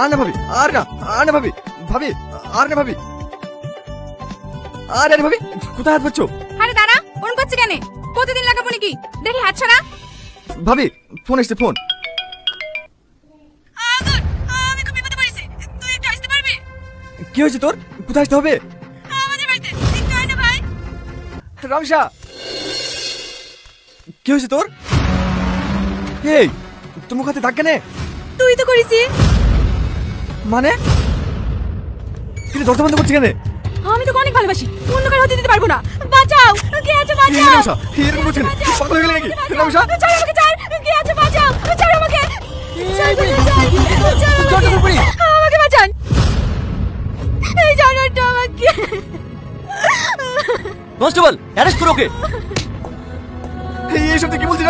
আর না ভাবি আর না আর না ভাবি ভাবি আর না ভাবি। আর আরে ভাবি কোথায় হাত পাচ্ছ? আরে দাঁড়া ওরম করছে কেন? প্রতিদিন লাগাবো নাকি? দেখি হাত ছাড়া? ভাবি ফোন এসছে ফোন। কি হয়েছে তোর? কোথায় আসতে হবে? আমাদের বাড়িতে। একটু আয় না ভাই। রামসা কি হয়েছে তোর? এই তোর মুখ হাতে দাগ কেনে? তুই তো করেছি মানে? কিন্তু দরজা বন্ধ করছে কেনে? আমি তোকে অনেক ভালোবাসি। অন্য কারও হতে দিতে পারব না। বাঁচাও! কে আছে? বাঁচাও! রামসা এরকম পাগল হয়ে গেলে নাকি? রামসা ছাড় আমাকে ছাড়! কে আছে? বাঁচাও! ছাড় আমাকে! ছাড় আমাকে। বাঁচান! এই জানোয়ারটা আমাকে। কনস্টেবল অ্যারেস্ট করো ওকে। এই তুই কি বলছিস